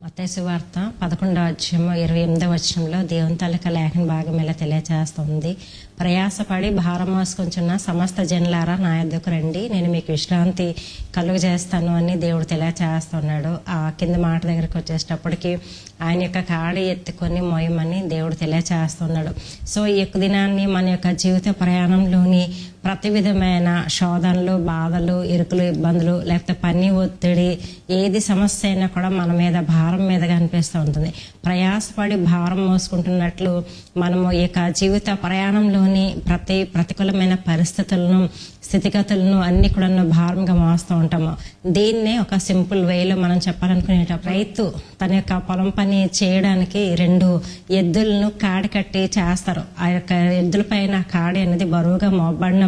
మతేసు వార్త పదకొండవ అధ్యాయము ఇరవై ఎనిమిదవ వచనంలో దేవుని తలక లేఖన భాగం ఇలా తెలియజేస్తుంది ప్రయాసపడి భారం మోసుకొంచున్న సమస్త జనులారా నా యొద్దకు రండి. నేను మీకు విశ్రాంతి కలుగు చేస్తాను అని దేవుడు తెలియజేస్తున్నాడు ఆ కింద మాట దగ్గరికి వచ్చేటప్పటికి ఆయన యొక్క కాడి ఎత్తుకొని మొయమని దేవుడు తెలియజేస్తున్నాడు సో ఈ యొక్క దినాన్ని మన యొక్క జీవిత ప్రయాణంలోని ప్రతి విధమైన శోధనలు బాధలు ఇరుకులు ఇబ్బందులు లేకపోతే పని ఒత్తిడి ఏది సమస్య అయినా కూడా మన మీద భారం మీదగా అనిపిస్తూ ఉంటుంది. ప్రయాసపడి భారం మోసుకుంటున్నట్లు మనము ఈ యొక్క జీవిత ప్రయాణంలోని ప్రతి ప్రతికూలమైన పరిస్థితులను స్థితిగతులను అన్ని కూడా భారంగా మోస్తూ ఉంటాము. దీన్నే ఒక సింపుల్ వేలో మనం చెప్పాలనుకునేటప్పుడు రైతు తన యొక్క పొలం పని చేయడానికి రెండు ఎద్దులను కాడి కట్టి చేస్తారు. ఆ యొక్క ఎద్దుల పైన కాడి అనేది బరువుగా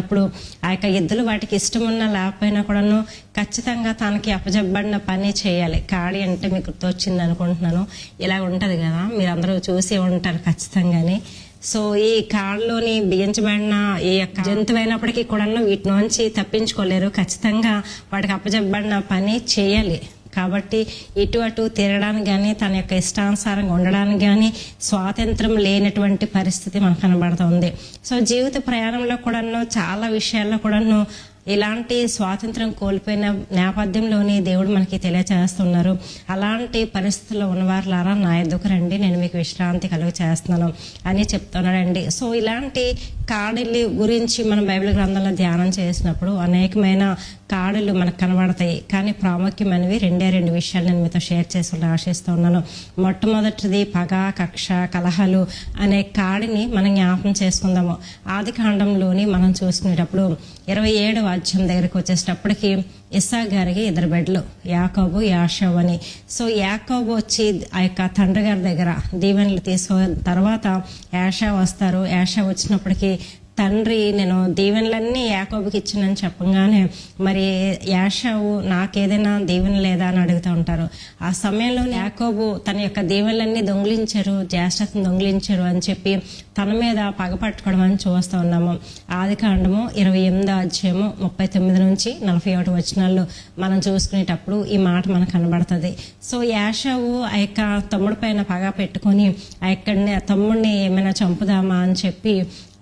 చేసినప్పుడు ఆ యొక్క ఎద్దులు వాటికి ఇష్టం ఉన్నా లేకపోయినా కూడాను ఖచ్చితంగా తనకి అప్పజెప్పబడిన పని చేయాలి. కాడి అంటే మీకు గుర్తొచ్చింది అనుకుంటున్నాను. ఇలా ఉంటుంది కదా మీరు అందరూ చూసి ఉంటారు ఖచ్చితంగానే. సో ఈ కాళ్ళలోని బిగించబడిన ఈ యొక్క జంతువు అయినప్పటికీ కూడా వీటి నుంచి తప్పించుకోలేరు. ఖచ్చితంగా వాటికి అప్పజెప్పబడిన పని చేయాలి. కాబట్టి ఇటు అటు తిరగడానికి కానీ తన యొక్క ఇష్టానుసారంగా ఉండడానికి కానీ స్వాతంత్రం లేనటువంటి పరిస్థితి మనకు కనబడుతుంది. సో జీవిత ప్రయాణంలో కూడాను చాలా విషయాల్లో కూడాను ఇలాంటి స్వాతంత్రం కోల్పోయిన నేపథ్యంలోని దేవుడు మనకి తెలియచేస్తున్నారు. అలాంటి పరిస్థితుల్లో ఉన్నవారులారా నా ఎద్దుకు రండి నేను మీకు విశ్రాంతి కలుగు చేస్తున్నాను అని చెప్తున్నాడండి. సో ఇలాంటి కాడిల్లి గురించి మనం బైబిల్ గ్రంథంలో ధ్యానం చేసినప్పుడు అనేకమైన కాడులు మనకు కనబడతాయి. కానీ ప్రాముఖ్యమైనవి రెండే రెండు విషయాలు నేను మీతో షేర్ చేసుకుని ఆశిస్తూ ఉన్నాను. మొట్టమొదటిది పగ కక్ష కలహాలు అనే కాడిని మనం జ్ఞాపకం చేసుకుందాము. ఆది కాండంలోని మనం చూసుకునేటప్పుడు ఇరవై ఏడవ అధ్యాయం దగ్గరికి వచ్చేటప్పటికి ఇస్సా గారికి ఇద్దరు బిడ్డలు యాకోబు యాషవ్ అని సో యాకోబు వచ్చి ఆ యొక్క తండ్రి గారి దగ్గర దీవెనలు తీసుకున్న తర్వాత యాషా వస్తారు. యాషా వచ్చినప్పటికీ తండ్రి నేను దీవెనలన్నీ యాకోబుకి ఇచ్చినని చెప్పగానే మరి యాషావు నాకేదైనా దీవెన లేదా? అని అడుగుతూ ఉంటారు. ఆ సమయంలో యాకోబు తన యొక్క దీవెనలన్నీ దొంగిలించారు జ్యేష్ఠతను దొంగిలించారు అని చెప్పి తన మీద పగపట్టుకోవడం అని చూస్తూ ఉన్నాము. ఆది కాండము ఇరవై ఎనిమిదో అధ్యాయము ముప్పై తొమ్మిది నుంచి నలభై ఒకటి వచనాల్లో మనం చూసుకునేటప్పుడు ఈ మాట మనకు కనబడుతుంది. సో యాషావు ఆ యొక్క తమ్ముడి పైన పగ పెట్టుకొని ఆ యొక్క తమ్ముడిని ఏమైనా చంపుదామా? అని చెప్పి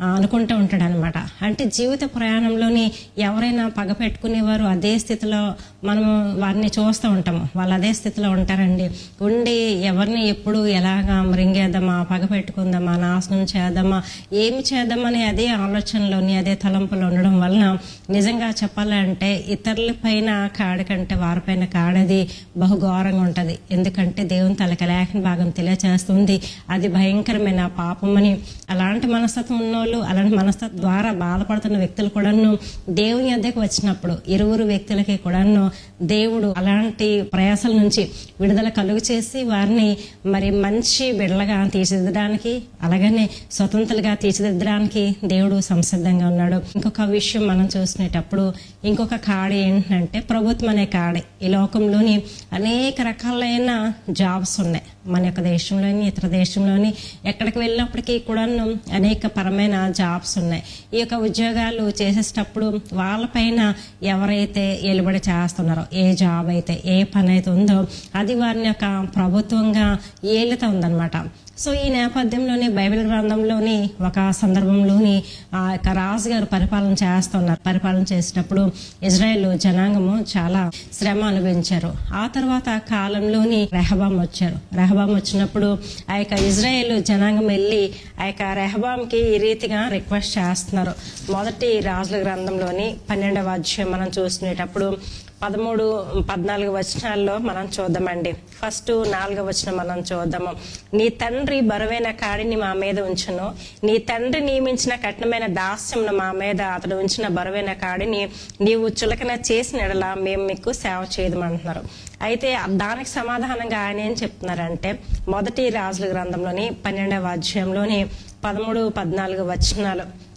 అనుకుంటూ ఉంటాడు అనమాట అంటే జీవిత ప్రయాణంలోని ఎవరైనా పగ పెట్టుకునేవారు అదే స్థితిలో మనము వారిని చూస్తూ ఉంటాము. వాళ్ళు అదే స్థితిలో ఉంటారండి. ఉండి ఎవరిని ఎప్పుడు ఎలాగా మృంగేద్దామా పగ పెట్టుకుందామా నాశనం చేద్దామా ఏమి చేద్దామని అదే ఆలోచనలోని అదే తలంపులో ఉండడం వలన నిజంగా చెప్పాలంటే ఇతరుల పైన కాడి కంటే వారిపైన కాడది బహుఘోరంగా ఉంటుంది. ఎందుకంటే దేవుని తలక లేఖన భాగం తెలియచేస్తుంది అది భయంకరమైన పాపమని. అలాంటి మనస్తత్వం ఉన్నోళ్ళు అలాంటి మనస్త ద్వారా బాధపడుతున్న వ్యక్తులు కూడాను దేవుని వద్దకు వచ్చినప్పుడు ఇరువురు వ్యక్తులకి కూడాను దేవుడు అలాంటి ప్రయాసాల నుంచి విడుదల కలుగు చేసి వారిని మరి మంచి బిడ్డలుగా తీర్చిదిద్దడానికి అలాగనే స్వతంత్రులుగా తీర్చిదిద్దడానికి దేవుడు సంసిద్ధంగా ఉన్నాడు. ఇంకొక విషయం మనం చూసినప్పుడు ఇంకొక కాడి ఏంటంటే ప్రభుత్వం అనే కాడి. ఈ లోకంలోని అనేక రకాలైన జాబ్స్ ఉన్నాయి. మన యొక్క దేశంలోని ఇతర దేశంలోని ఎక్కడికి వెళ్ళినప్పటికీ కూడాను అనేక పరమైన జాబ్స్ ఉన్నాయి. ఈ యొక్క ఉద్యోగాలు చేసేటప్పుడు వాళ్ళపైన ఎవరైతే ఎలుబడి చేస్తున్నారో ఏ జాబ్ అయితే ఏ పని అయితే ఉందో అది వారిని యొక్క ప్రభుత్వంగా ఏలుతా ఉందన్నమాట. సో ఈ నేపథ్యంలోనే బైబిల్ గ్రంథంలోని ఒక సందర్భంలోని ఆ యొక్క రాజుగారు పరిపాలన చేస్తున్నారు. పరిపాలన చేసేటప్పుడు ఇజ్రాయెల్ జనాంగము చాలా శ్రమ అనుభవించారు. ఆ తర్వాత కాలంలోని రెహబాం వచ్చారు. రెహబాం వచ్చినప్పుడు ఆ యొక్క ఇజ్రాయెల్ జనాంగం వెళ్ళి ఆ యొక్క రెహబాంకి ఈ రీతిగా రిక్వెస్ట్ చేస్తున్నారు. మొదటి రాజుల గ్రంథంలోని పన్నెండవ అధ్యాయం మనం చూసుకునేటప్పుడు పదమూడు పద్నాలుగు వచనాల్లో మనం చూద్దామండి. ఫస్ట్ నాలుగవ వచనం మనం చూద్దాము. నీ తండ్రి బరువైన కాడిని మా మీద ఉంచును. నీ తండ్రి నియమించిన కఠినమైన దాస్యంను మా మీద అతడు ఉంచిన బరువైన కాడిని నీవు చులకన చేసిన ఎడలా మేము మీకు సేవ చేయదమంటున్నారు. అయితే దానికి సమాధానంగా ఆయన ఏం చెప్తున్నారంటే మొదటి రాజుల గ్రంథంలోని పన్నెండవ అధ్యాయంలోని పదమూడు పద్నాలుగు వచనాలు.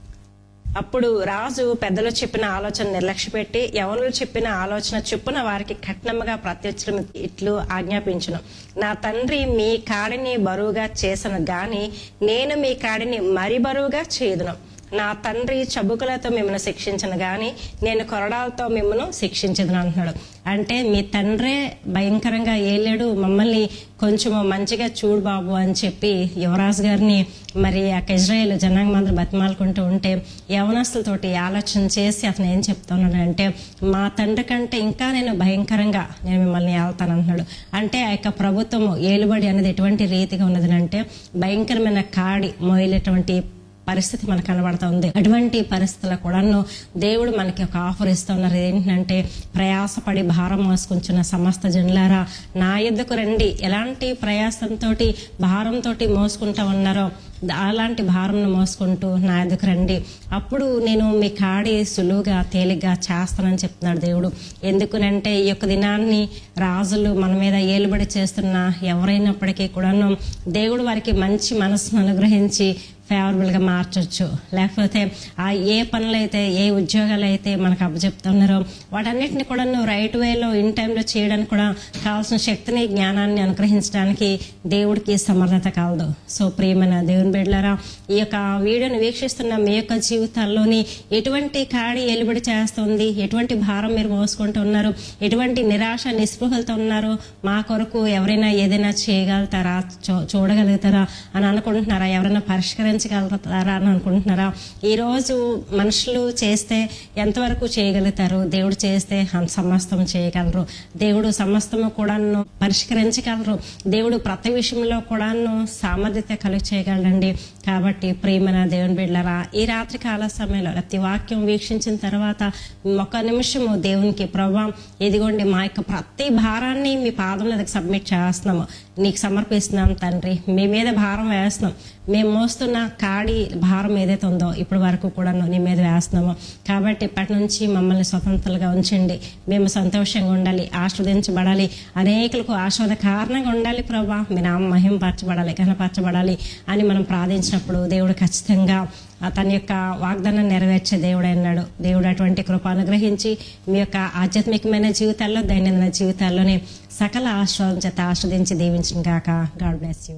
అప్పుడు రాజు పెద్దలు చెప్పిన ఆలోచన నిర్లక్ష్యపెట్టి యవనులు చెప్పిన ఆలోచన చొప్పున వారికి కఠినముగా ప్రత్యుత్తరం ఇట్లు ఆజ్ఞాపించను. నా తండ్రి మీ కాడిని బరువుగా చేసను గాని నేను మీ కాడిని మరి బరువుగా చేయదును నా తండ్రి చబుకులతో మిమ్మల్ని శిక్షించను కానీ నేను కొరడాలతో మిమ్మల్ని శిక్షించదని అంటున్నాడు. అంటే మీ తండ్రే భయంకరంగా ఏలేడు మమ్మల్ని కొంచెము మంచిగా చూడు బాబు అని చెప్పి యువరాజు గారిని మరి ఆ ఇజ్రాయేల్ జనాంగం బతిమాలుకుంటూ ఉంటే యవనస్తులతోటి ఆలోచన చేసి అతను ఏం చెప్తున్నాడు అంటే మా తండ్రి కంటే ఇంకా నేను భయంకరంగా నేను మిమ్మల్ని ఏళ్తాను అంటున్నాడు. అంటే ఆ యొక్క ప్రభుత్వము ఏలుబడి అనేది ఎటువంటి రీతిగా ఉన్నది అంటే భయంకరమైన కాడి మోయలేటువంటి పరిస్థితి మనకు కనబడుతుంది అటువంటి పరిస్థితుల్లో కూడాను దేవుడు మనకి ఒక ఆఫర్ ఇస్తున్నారు. ఏంటంటే ప్రయాసపడి భారం మోసుకుంటున్న సమస్త జనులారా నా ఎద్దుకు రండి. ఎలాంటి ప్రయాసంతో భారంతో మోసుకుంటా ఉన్నారో అలాంటి భారంను మోసుకుంటూ నా ఎదుకు రండి. అప్పుడు నేను మీ కాడి సులువుగా తేలిగ్గా చేస్తానని చెప్తున్నాడు దేవుడు. ఎందుకునంటే ఈ యొక్క దినాన్ని రాజులు మన మీద ఏలుబడి చేస్తున్న ఎవరైనప్పటికీ కూడాను దేవుడు వారికి మంచి మనసును అనుగ్రహించి ఫేవరబుల్గా మార్చొచ్చు. లేకపోతే ఆ ఏ పనులైతే ఏ ఉద్యోగాలు అయితే మనకు అప్పచెప్తున్నారో వాటన్నిటిని కూడా నువ్వు రైట్ వేలో ఇన్ టైంలో చేయడానికి కూడా కావాల్సిన శక్తిని జ్ఞానాన్ని అనుగ్రహించడానికి దేవుడికి సమర్థత కలదు. సో ప్రియమైన దేవుని బిడ్డలారా ఈ యొక్క వీడియోని వీక్షిస్తున్న మీ యొక్క జీవితాల్లోని ఎటువంటి కాడి ఎలుబడి చేస్తుంది ఎటువంటి భారం మీరు మోసుకుంటున్నారు ఎటువంటి నిరాశ నిస్పృహలతో ఉన్నారు మా కొరకు ఎవరైనా ఏదైనా చేయగలుగుతారా చూ- చూడగలుగుతారా అని అనుకుంటున్నారా? ఎవరైనా సాధించగలుగుతారా అని అనుకుంటున్నారా? ఈరోజు మనుషులు చేస్తే ఎంతవరకు చేయగలుగుతారు? దేవుడు చేస్తే సమస్తం చేయగలరు. దేవుడు సమస్తము కూడాను పరిష్కరించగలరు. దేవుడు ప్రతి విషయంలో కూడాను సామర్థ్యత కలిగి చేయగలండి కాబట్టి ప్రేమన దేవుని బిడ్డరా ఈ రాత్రి కాల సమయంలో ప్రతి వాక్యం వీక్షించిన తర్వాత ఒక నిమిషము దేవునికి ప్రభావం ఇదిగోండి మా యొక్క ప్రతి భారాన్ని మీ పాదం సబ్మిట్ చేస్తున్నాము. నీకు సమర్పిస్తున్నాం తండ్రి. మీ మీద భారం వేస్తున్నాం. మేము మోస్తున్న కాడి భారం ఏదైతే ఉందో ఇప్పటి వరకు కూడా నీ మీద వేస్తున్నాము. కాబట్టి ఇప్పటి నుంచి మమ్మల్ని స్వతంత్రంగా ఉంచండి. మేము సంతోషంగా ఉండాలి ఆస్వాదించబడాలి అనేకులకు ఆస్వాద కారణంగా ఉండాలి ప్రభా. మీ నామ మహింపరచబడాలి కనపరచబడాలి అని మనం ప్రార్థించినప్పుడు దేవుడు ఖచ్చితంగా తన యొక్క వాగ్దానం నెరవేర్చే దేవుడు అన్నాడు. దేవుడు అటువంటి కృప అనుగ్రహించి మీ యొక్క ఆధ్యాత్మికమైన జీవితాల్లో దైనందిన జీవితాల్లోనే సకల ఆశ్వాదం చేత ఆస్వాదించి దీవించిన కాక గాడ్ బ్లెస్ యూ.